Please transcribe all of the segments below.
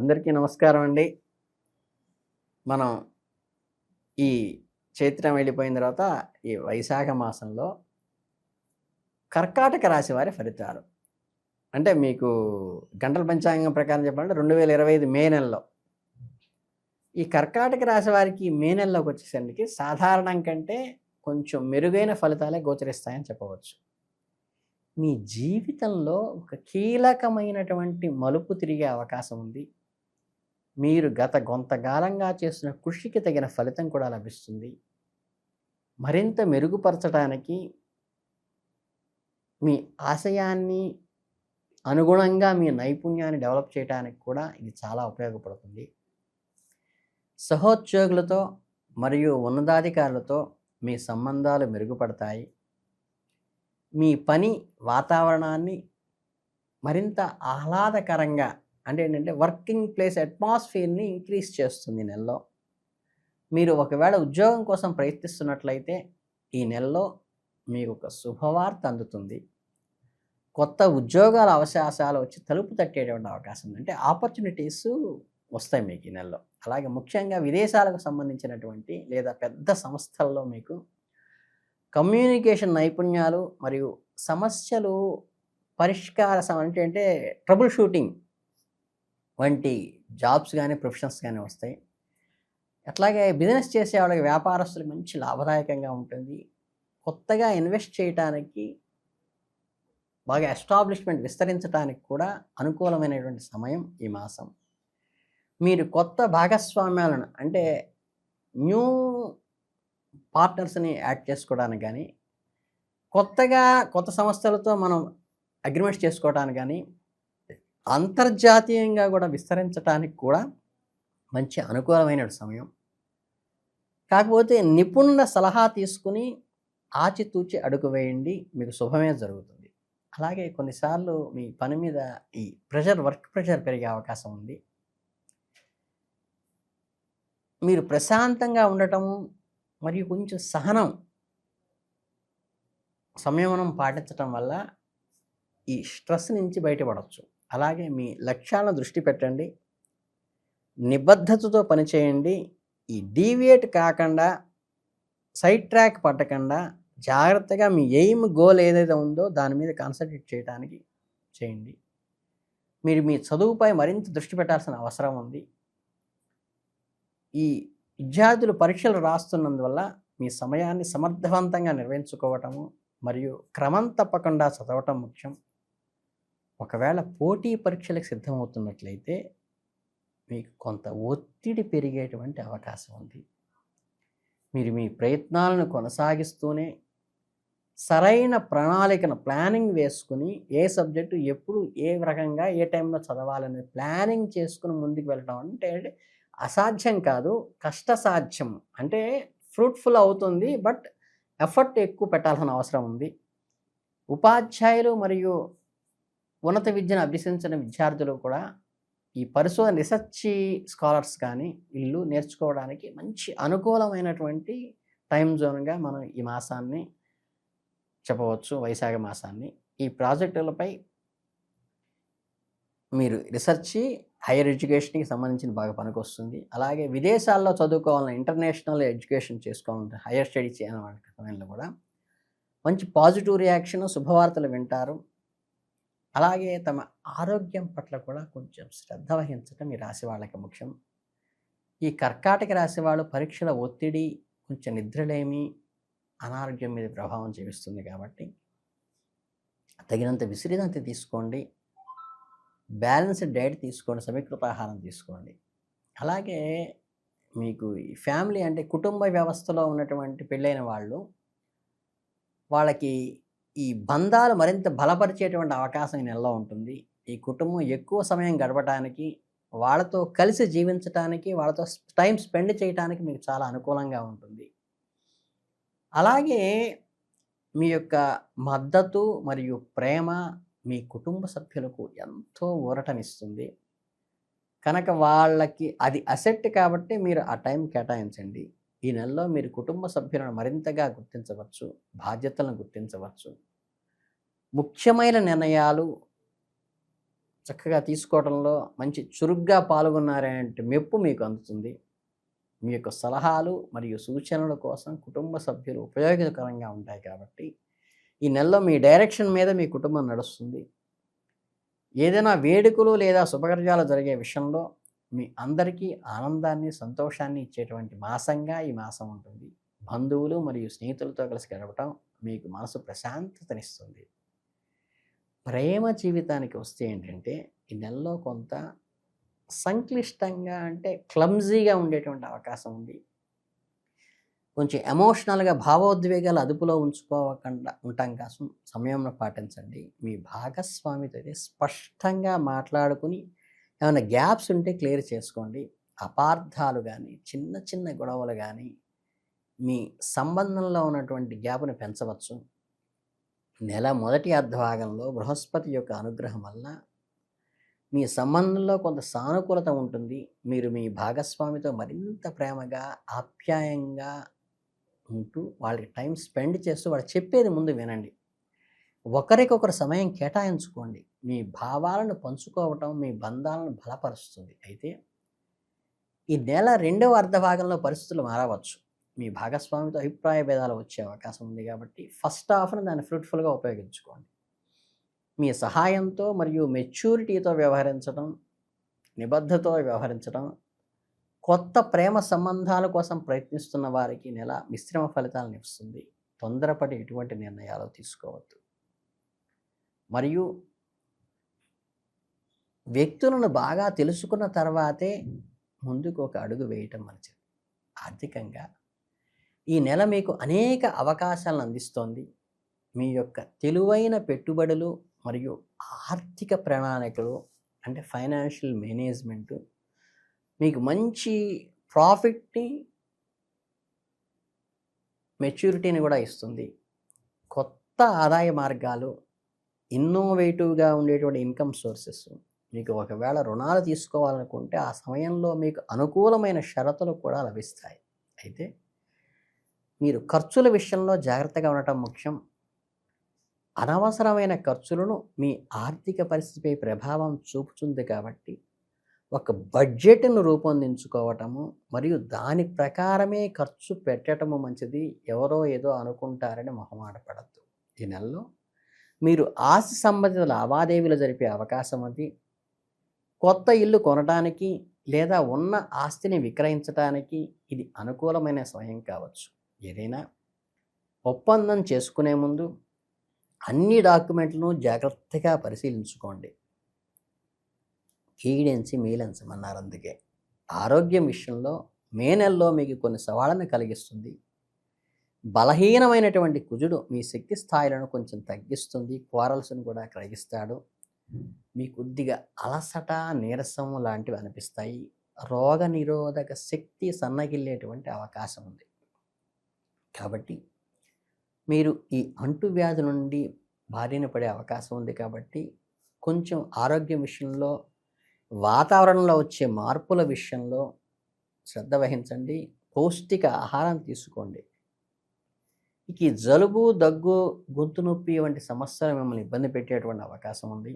అందరికీ నమస్కారం అండి. మనం ఈ చైత్రం వెళ్ళిపోయిన తర్వాత ఈ వైశాఖ మాసంలో కర్కాటక రాశి వారి ఫలితాలు. అంటే మీకు గంటల పంచాంగం ప్రకారం చెప్పాలంటే రెండు వేల ఇరవై ఐదు మే నెలలో ఈ కర్కాటక రాశి వారికి మే నెలలోకి వచ్చేసరికి సాధారణం కంటే కొంచెం మెరుగైన ఫలితాలే గోచరిస్తాయని చెప్పవచ్చు. మీ జీవితంలో ఒక కీలకమైనటువంటి మలుపు తిరిగే అవకాశం ఉంది. మీరు గత కొంతకాలంగా చేసిన కృషికి తగిన ఫలితం కూడా లభిస్తుంది. మరింత మెరుగుపరచడానికి మీ ఆశయాన్ని అనుగుణంగా మీ నైపుణ్యాన్ని డెవలప్ చేయడానికి కూడా ఇది చాలా ఉపయోగపడుతుంది. సహోద్యోగులతో మరియు ఉన్నతాధికారులతో మీ సంబంధాలు మెరుగుపడతాయి. మీ పని వాతావరణాన్ని మరింత ఆహ్లాదకరంగా అంటే ఏంటంటే వర్కింగ్ ప్లేస్ అట్మాస్ఫియర్ని ఇంక్రీజ్ చేస్తుంది నెలలో. మీరు ఒకవేళ ఉద్యోగం కోసం ప్రయత్నిస్తున్నట్లయితే ఈ నెలలో మీకు ఒక శుభవార్త అందుతుంది. కొత్త ఉద్యోగాల అవకాశాలు వచ్చి తలుపు తట్టేటువంటి అవకాశం ఉంది. అంటే ఆపర్చునిటీస్ వస్తాయి మీకు ఈ నెలలో. అలాగే ముఖ్యంగా విదేశాలకు సంబంధించినటువంటి లేదా పెద్ద సంస్థల్లో మీకు కమ్యూనికేషన్ నైపుణ్యాలు మరియు సమస్యలు పరిష్కార అంటే అంటే ట్రబుల్ షూటింగ్ వంటి జాబ్స్ కానీ ప్రొఫెషన్స్ కానీ వస్తాయి. అట్లాగే బిజినెస్ చేసే వాళ్ళకి వ్యాపారస్తులకు మంచి లాభదాయకంగా ఉంటుంది. కొత్తగా ఇన్వెస్ట్ చేయటానికి బాగా ఎస్టాబ్లిష్మెంట్ విస్తరించడానికి కూడా అనుకూలమైనటువంటి సమయం ఈ మాసం. మీరు కొత్త భాగస్వామ్యాలను అంటే న్యూ పార్ట్నర్స్ని యాడ్ చేసుకోవడానికి కానీ కొత్తగా కొత్త సంస్థలతో మనం అగ్రిమెంట్స్ చేసుకోవడానికి కానీ అంతర్జాతీయంగా కూడా విస్తరించడానికి కూడా మంచి అనుకూలమైన సమయం. కాకపోతే నిపుణుల సలహా తీసుకుని ఆచితూచి అడుగు వేయండి మీకు శుభమే జరుగుతుంది. అలాగే కొన్నిసార్లు మీ పని మీద ఈ ప్రెషర్ వర్క్ ప్రెషర్ పెరిగే అవకాశం ఉంది. మీరు ప్రశాంతంగా ఉండటం మరియు కొంచెం సహనం సంయమనం పాటించటం వల్ల ఈ స్ట్రెస్ నుంచి బయటపడవచ్చు అలాగే మీ లక్ష్యాలను దృష్టి పెట్టండి. నిబద్ధతతో పనిచేయండి ఈ డీవియేట్ కాకుండా సైడ్ ట్రాక్ పట్టకుండా జాగ్రత్తగా మీ ఎయిమ్ గోల్ ఏదైతే ఉందో దాని మీద కాన్సన్ట్రేట్ చేయడానికి చేయండి. మీరు మీ చదువుపై మరింత దృష్టి పెట్టాల్సిన అవసరం ఉంది. ఈ విద్యార్థులు పరీక్షలు రాస్తున్నందువల్ల మీ సమయాన్ని సమర్థవంతంగా నిర్వహించుకోవటము మరియు క్రమం తప్పకుండా చదవటం ముఖ్యం. ఒకవేళ పోటీ పరీక్షలకు సిద్ధమవుతున్నట్లయితే మీకు కొంత ఒత్తిడి పెరిగేటువంటి అవకాశం ఉంది. మీరు మీ ప్రయత్నాలను కొనసాగిస్తూనే సరైన ప్రణాళికను ప్లానింగ్ వేసుకుని ఏ సబ్జెక్టు ఎప్పుడు ఏ రకంగా ఏ టైంలో చదవాలనేది ప్లానింగ్ చేసుకుని ముందుకు వెళ్ళడం అంటే అసాధ్యం కాదు. కష్టసాధ్యం. అంటే ఫ్రూట్ఫుల్ అవుతుంది బట్ ఎఫర్ట్ ఎక్కువ పెట్టాల్సిన అవసరం ఉంది. ఉపాధ్యాయులు మరియు ఉన్నత విద్యను అభ్యసించిన విద్యార్థులు కూడా ఈ పరిశోధన రీసెర్చ్ స్కాలర్స్ కానీ ఇల్లు నేర్చుకోవడానికి మంచి అనుకూలమైనటువంటి టైం జోన్గా మనం ఈ మాసాన్ని చెప్పవచ్చు వైశాఖ మాసాన్ని. ఈ ప్రాజెక్టులపై మీరు రీసెర్చ్ హైయర్ ఎడ్యుకేషన్కి సంబంధించిన బాగా పనికొస్తుంది. అలాగే విదేశాల్లో చదువుకోవాలని ఇంటర్నేషనల్ ఎడ్యుకేషన్ చేసుకోవాలంటే హైయర్ స్టడీ చేయాలని సమయంలో కూడా మంచి పాజిటివ్ రియాక్షన్ శుభవార్తలు వింటారు. అలాగే తమ ఆరోగ్యం పట్ల కూడా కొంచెం శ్రద్ధ వహించడం ఈ రాశి వాళ్ళకి ముఖ్యం. ఈ కర్కాటక రాశి వాళ్ళు పరీక్షల ఒత్తిడి కొంచెం నిద్రలేమి అనారోగ్యం మీద ప్రభావం చూపిస్తుంది కాబట్టి తగినంత విసిరినంత తీసుకోండి. బ్యాలెన్స్డ్ డైట్ తీసుకోండి సమీకృత ఆహారం తీసుకోండి. అలాగే మీకు ఈ ఫ్యామిలీ అంటే కుటుంబ వ్యవస్థలో ఉన్నటువంటి పెళ్ళైన వాళ్ళు వాళ్ళకి ఈ బంధాలు మరింత బలపరిచేటువంటి అవకాశం ఈ నెలలో ఉంటుంది. ఈ కుటుంబం ఎక్కువ సమయం గడపడానికి వాళ్ళతో కలిసి జీవించడానికి వాళ్ళతో టైం స్పెండ్ చేయడానికి మీకు చాలా అనుకూలంగా ఉంటుంది. అలాగే మీ యొక్క మద్దతు మరియు ప్రేమ మీ కుటుంబ సభ్యులకు ఎంతో ఊరటనిస్తుంది. కనుక వాళ్ళకి అది అసెట్ కాబట్టి మీరు ఆ టైం కేటాయించండి. ఈ నెలలో మీరు కుటుంబ సభ్యులను మరింతగా గుర్తించవచ్చు బాధ్యతలను గుర్తించవచ్చు. ముఖ్యమైన నిర్ణయాలు చక్కగా తీసుకోవడంలో మంచి చురుగ్గా పాల్గొన్నారనే మెప్పు మీకు అందుతుంది. మీ యొక్క సలహాలు మరియు సూచనల కోసం కుటుంబ సభ్యులు ఉపయోగకరంగా ఉంటాయి కాబట్టి ఈ నెలలో మీ డైరెక్షన్ మీద మీ కుటుంబం నడుస్తుంది. ఏదైనా వేడుకలు లేదా శుభకార్యాలు జరిగే విషయంలో మీ అందరికీ ఆనందాన్ని సంతోషాన్ని ఇచ్చేటువంటి మాసంగా ఈ మాసం ఉంటుంది. బంధువులు మరియు స్నేహితులతో కలిసి గడపటం మీకు మనసు ప్రశాంతతనిస్తుంది. ప్రేమ జీవితానికి వస్తే ఏంటంటే ఈ నెలలో కొంత సంక్లిష్టంగా అంటే క్లమ్జీగా ఉండేటువంటి అవకాశం ఉంది. కొంచెం ఎమోషనల్గా భావోద్వేగాలు అదుపులో ఉంచుకోకుండా ఉండటం కోసం సమయంలో పాటించండి. మీ భాగస్వామితో స్పష్టంగా మాట్లాడుకుని ఏమైనా గ్యాప్స్ ఉంటే క్లియర్ చేసుకోండి. అపార్థాలు కానీ చిన్న చిన్న గొడవలు కానీ మీ సంబంధంలో ఉన్నటువంటి గ్యాప్ను పెంచవచ్చు. నెల మొదటి అర్ధభాగంలో బృహస్పతి యొక్క అనుగ్రహం వల్ల మీ సంబంధంలో కొంత సానుకూలత ఉంటుంది. మీరు మీ భాగస్వామితో మరింత ప్రేమగా ఆప్యాయంగా ఉంటూ వాళ్ళకి టైం స్పెండ్ చేస్తూ వాళ్ళు చెప్పేది ముందు వినండి. ఒకరికొకరు సమయం కేటాయించుకోండి. మీ భావాలను పంచుకోవటం మీ బంధాలను బలపరుస్తుంది. అయితే ఈ నెల రెండవ అర్ధభాగంలో పరిస్థితులు మారవచ్చు. మీ భాగస్వామితో అభిప్రాయ భేదాలు వచ్చే అవకాశం ఉంది కాబట్టి ఫస్ట్ హాఫ్ను దాన్ని ఫ్రూట్ఫుల్గా ఉపయోగించుకోండి. మీ సహాయంతో మరియు మెచ్యూరిటీతో వ్యవహరించడం నిబద్ధతో వ్యవహరించడం కొత్త ప్రేమ సంబంధాల కోసం ప్రయత్నిస్తున్న వారికి నెల మిశ్రమ ఫలితాలను ఇస్తుంది. తొందరపడి ఎటువంటి నిర్ణయాలు తీసుకోవద్దు. మరియు వ్యక్తులను బాగా తెలుసుకున్న తర్వాతే ముందుకు ఒక అడుగు వేయటం మంచిది. ఆర్థికంగా ఈ నెల మీకు అనేక అవకాశాలను అందిస్తోంది. మీ యొక్క తెలివైన పెట్టుబడులు మరియు ఆర్థిక ప్రణాళికలు అంటే ఫైనాన్షియల్ మేనేజ్మెంటు మీకు మంచి ప్రాఫిట్ని మెచ్యూరిటీని కూడా ఇస్తుంది. కొత్త ఆదాయ మార్గాలు ఇన్నోవేటివ్గా ఉండేటువంటి ఇన్కమ్ సోర్సెస్ మీకు ఒకవేళ రుణాలు తీసుకోవాలనుకుంటే ఆ సమయంలో మీకు అనుకూలమైన షరతులు కూడా లభిస్తాయి. అయితే మీరు ఖర్చుల విషయంలో జాగ్రత్తగా ఉండటం ముఖ్యం. అనవసరమైన ఖర్చులను మీ ఆర్థిక పరిస్థితిపై ప్రభావం చూపుతుంది కాబట్టి ఒక బడ్జెట్ను రూపొందించుకోవటము మరియు దాని ప్రకారమే ఖర్చు పెట్టడము మంచిది ఎవరో ఏదో అనుకుంటారని మొహమాట పడద్దు. ఈ నెలలో మీరు ఆస్తి సంబంధిత లావాదేవీలు జరిపే అవకాశం ఉంది కొత్త ఇల్లు కొనడానికి లేదా ఉన్న ఆస్తిని విక్రయించడానికి ఇది అనుకూలమైన సమయం కావచ్చు. ఏదైనా ఒప్పందం చేసుకునే ముందు అన్ని డాక్యుమెంట్లను జాగ్రత్తగా పరిశీలించుకోండి. కీడెన్సి మీలెన్సమన్నారు అందుకే. ఆరోగ్యం విషయంలో మే నెలలో మీకు కొన్ని సవాళ్ళను కలిగిస్తుంది. బలహీనమైనటువంటి కుజుడు మీ శక్తి స్థాయిలను కొంచెం తగ్గిస్తుంది క్వారల్స్ను కూడా కలిగిస్తాడు మీ కొద్దిగా అలసట నీరసం లాంటివి అనిపిస్తాయి. రోగ నిరోధక శక్తి సన్నగిల్లేటువంటి అవకాశం ఉంది. కాబట్టి మీరు ఈ అంటువ్యాధి నుండి బారిన పడే అవకాశం ఉంది కాబట్టి కొంచెం ఆరోగ్యం విషయంలో వాతావరణంలో వచ్చే మార్పుల విషయంలో శ్రద్ధ వహించండి. పౌష్టిక ఆహారం తీసుకోండి. ఇక ఈ జలుబు దగ్గు గొంతు నొప్పి వంటి సమస్యలు మిమ్మల్ని ఇబ్బంది పెట్టేటువంటి అవకాశం ఉంది.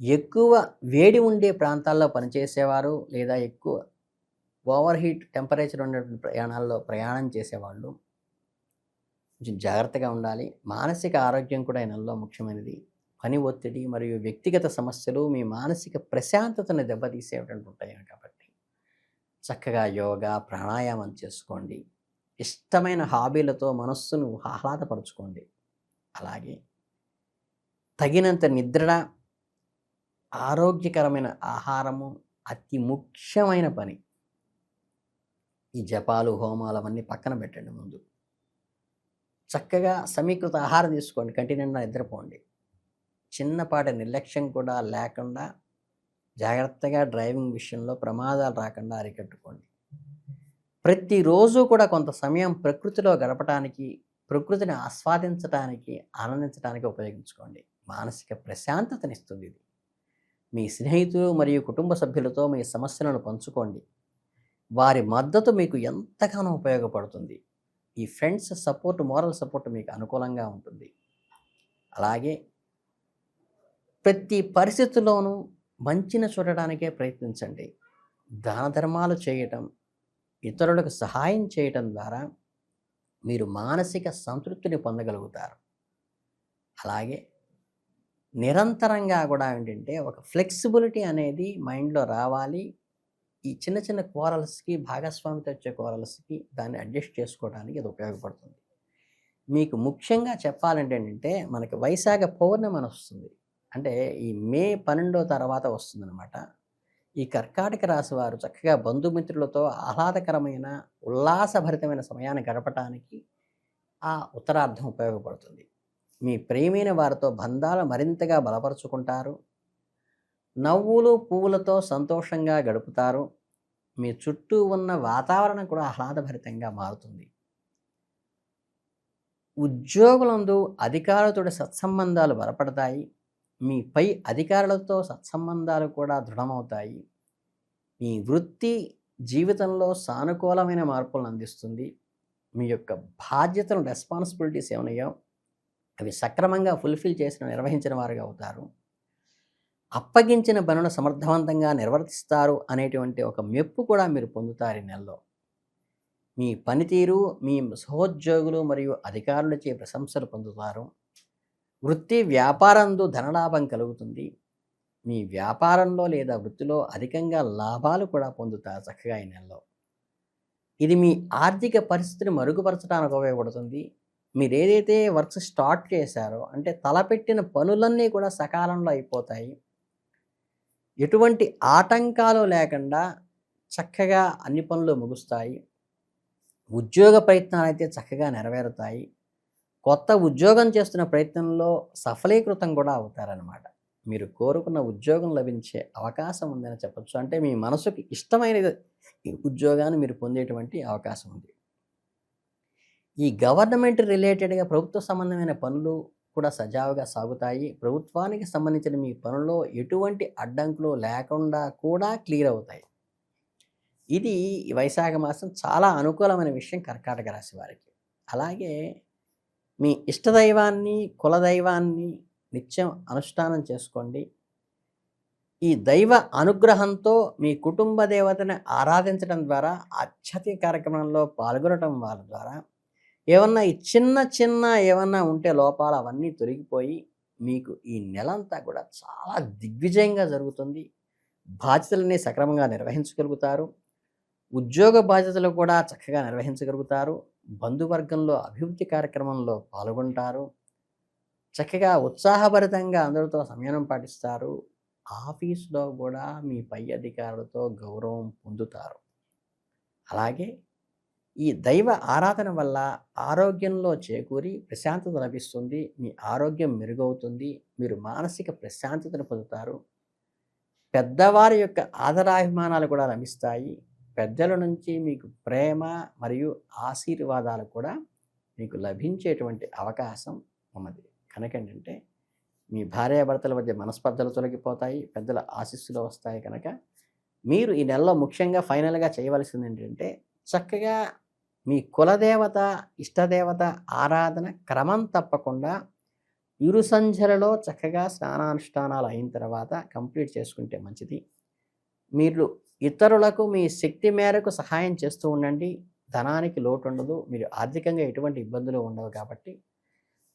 ఎక్కువ వేడి ఉండే ప్రాంతాల్లో పనిచేసేవారు లేదా ఎక్కువ ఓవర్ హీట్ టెంపరేచర్ ఉన్నటువంటి ప్రయాణాల్లో ప్రయాణం చేసేవాళ్ళు కొంచెం జాగ్రత్తగా ఉండాలి. మానసిక ఆరోగ్యం కూడా ఈ నెలలో ముఖ్యమైనది. పని ఒత్తిడి మరియు వ్యక్తిగత సమస్యలు మీ మానసిక ప్రశాంతతను దెబ్బతీసేటువంటి ఉంటాయి కాబట్టి చక్కగా యోగా ప్రాణాయామం చేసుకోండి. ఇష్టమైన హాబీలతో మనస్సును ఆహ్లాదపరచుకోండి. అలాగే తగినంత నిద్ర ఆరోగ్యకరమైన ఆహారము అతి ముఖ్యమైన పని. ఈ జపాలు హోమాలు అవన్నీ పక్కన పెట్టండి ముందు. చక్కగా సమీకృత ఆహారం తీసుకోండి కంటి నిండా నిద్రపోండి. చిన్నపాటి నిర్లక్ష్యం కూడా లేకుండా జాగ్రత్తగా డ్రైవింగ్ విషయంలో ప్రమాదాలు రాకుండా అరికట్టుకోండి. ప్రతిరోజు కూడా కొంత సమయం ప్రకృతిలో గడపడానికి ప్రకృతిని ఆస్వాదించడానికి ఆనందించడానికి ఉపయోగించుకోండి. మానసిక ప్రశాంతతనిస్తుంది ఇది. మీ స్నేహితులు మరియు కుటుంబ సభ్యులతో మీ సమస్యలను పంచుకోండి. వారి మద్దతు మీకు ఎంతగానో ఉపయోగపడుతుంది. ఈ ఫ్రెండ్స్ సపోర్ట్ మోరల్ సపోర్ట్ మీకు అనుకూలంగా ఉంటుంది. అలాగే ప్రతి పరిస్థితుల్లోనూ మంచిని చూడడానికే ప్రయత్నించండి. దాన ధర్మాలు చేయటం ఇతరులకు సహాయం చేయటం ద్వారా మీరు మానసిక సంతృప్తిని పొందగలుగుతారు. అలాగే నిరంతరంగా కూడా ఏంటంటే ఒక ఫ్లెక్సిబిలిటీ అనేది మైండ్లో రావాలి. ఈ చిన్న చిన్న కోరల్స్కి భాగస్వామితో వచ్చే కోరల్స్కి దాన్ని అడ్జస్ట్ చేసుకోవడానికి ఇది ఉపయోగపడుతుంది. మీకు ముఖ్యంగా చెప్పాలంటే ఏంటంటే మనకి వైశాఖ పౌర్ణమి అని వస్తుంది. అంటే ఈ మే పన్నెండో తర్వాత వస్తుందన్నమాట. ఈ కర్కాటక రాశి వారు చక్కగా బంధుమిత్రులతో ఆహ్లాదకరమైన ఉల్లాసభరితమైన సమయాన్ని గడపటానికి ఆ ఉత్తరార్థం ఉపయోగపడుతుంది. మీ ప్రేమైన వారితో బంధాలు మరింతగా బలపరుచుకుంటారు. నవ్వులు పువ్వులతో సంతోషంగా గడుపుతారు. మీ చుట్టూ ఉన్న వాతావరణం కూడా ఆహ్లాదభరితంగా మారుతుంది. ఉద్యోగులందు అధికారులతో సత్సంబంధాలు బలపడతాయి. మీ పై అధికారులతో సత్సంబంధాలు కూడా దృఢమవుతాయి. మీ వృత్తి జీవితంలో సానుకూలమైన మార్పులను అందిస్తుంది. మీ యొక్క బాధ్యతలు రెస్పాన్సిబిలిటీస్ ఏమన్నాయో అవి సక్రమంగా ఫుల్ఫిల్ చేసిన నిర్వహించిన వారుగా అవుతారు. అప్పగించిన పనులు సమర్థవంతంగా నిర్వర్తిస్తారు అనేటువంటి ఒక మెప్పు కూడా మీరు పొందుతారు ఈ నెలలో. మీ పనితీరు మీ సహోద్యోగులు మరియు అధికారులచే ప్రశంసలు పొందుతారు. వృత్తి వ్యాపారంలో ధనలాభం కలుగుతుంది. మీ వ్యాపారంలో లేదా వృత్తిలో అధికంగా లాభాలు కూడా పొందుతారు చక్కగా ఈ నెలలో. ఇది మీ ఆర్థిక పరిస్థితిని మరుగుపరచడానికి ఉపయోగపడుతుంది. మీరు ఏదైతే వర్క్స్ స్టార్ట్ చేశారో అంటే తలపెట్టిన పనులన్నీ కూడా సకాలంలో అయిపోతాయి. ఎటువంటి ఆటంకాలు లేకుండా చక్కగా అన్ని పనులు ముగుస్తాయి. ఉద్యోగ ప్రయత్నాలు అయితే చక్కగా నెరవేరుతాయి. కొత్త ఉద్యోగం చేస్తున్న ప్రయత్నంలో సఫలీకృతం కూడా అవుతారనమాట మీరు కోరుకున్న ఉద్యోగం లభించే అవకాశం ఉందని చెప్పచ్చు. అంటే మీ మనసుకు ఇష్టమైన ఉద్యోగాన్ని మీరు పొందేటువంటి అవకాశం ఉంది. ఈ గవర్నమెంట్ రిలేటెడ్గా ప్రభుత్వ సంబంధమైన పనులు కూడా సజావుగా సాగుతాయి. ప్రభుత్వానికి సంబంధించిన మీ పనుల్లో ఎటువంటి అడ్డంకులు లేకుండా కూడా క్లియర్ అవుతాయి. ఇది వైశాఖ మాసం చాలా అనుకూలమైన విషయం కర్కాటక రాశి వారికి. అలాగే మీ ఇష్టదైవాన్ని కులదైవాన్ని నిత్యం అనుష్ఠానం చేసుకోండి. ఈ దైవ అనుగ్రహంతో మీ కుటుంబ దేవతని ఆరాధించడం ద్వారా ఆధ్యాత్మిక కార్యక్రమంలో పాల్గొనడం వారి ద్వారా ఏమన్నా ఈ చిన్న చిన్న ఏమన్నా ఉంటే లోపాలు అవన్నీ తొలగిపోయి మీకు ఈ నెలంతా కూడా చాలా దిగ్విజయంగా జరుగుతుంది. బాధ్యతలని సక్రమంగా నిర్వహించగలుగుతారు. ఉద్యోగ బాధ్యతలు కూడా చక్కగా నిర్వహించగలుగుతారు. బంధువర్గంలో అభివృద్ధి కార్యక్రమంలో పాల్గొంటారు. చక్కగా ఉత్సాహభరితంగా అందరితో సమయం పాటిస్తారు. ఆఫీసులో కూడా మీ పై అధికారులతో గౌరవం పొందుతారు. అలాగే ఈ దైవ ఆరాధన వల్ల ఆరోగ్యంలో చేకూరి ప్రశాంతత లభిస్తుంది. మీ ఆరోగ్యం మెరుగవుతుంది. మీరు మానసిక ప్రశాంతతను పొందుతారు. పెద్దవారి యొక్క ఆదరాభిమానాలు కూడా లభిస్తాయి. పెద్దల నుంచి మీకు ప్రేమ మరియు ఆశీర్వాదాలు కూడా మీకు లభించేటువంటి అవకాశం ఉన్నది. కనుక ఏంటంటే మీ భార్యాభర్తల మధ్య మనస్పర్ధలు తొలగిపోతాయి పెద్దల ఆశీస్సులు వస్తాయి కనుక మీరు ఈ నెలలో ముఖ్యంగా ఫైనల్గా చేయవలసింది ఏంటంటే చక్కగా మీ కులదేవత ఇష్టదేవత ఆరాధన క్రమం తప్పకుండా ఇరు చక్కగా స్నానానుష్ఠానాలు అయిన తర్వాత కంప్లీట్ చేసుకుంటే మంచిది. మీరు ఇతరులకు మీ శక్తి మేరకు సహాయం చేస్తూ ఉండండి. ధనానికి లోటు ఉండదు మీరు ఆర్థికంగా ఎటువంటి ఇబ్బందులు ఉండవు కాబట్టి.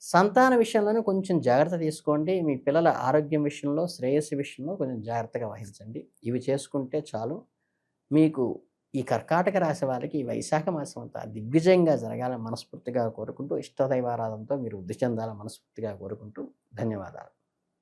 సంతాన విషయంలోనే కొంచెం జాగ్రత్త తీసుకోండి. మీ పిల్లల ఆరోగ్యం విషయంలో శ్రేయస్సు విషయంలో కొంచెం జాగ్రత్తగా వహించండి. ఇవి చేసుకుంటే చాలు. మీకు ఈ కర్కాటక రాశి వారికి ఈ వైశాఖ మాసం అంతా దిగ్విజయంగా జరగాలని మనస్ఫూర్తిగా కోరుకుంటూ ఇష్టదైవారాధనతో మీరు వృద్ధి చెందాలని మనస్ఫూర్తిగా కోరుకుంటూ ధన్యవాదాలు.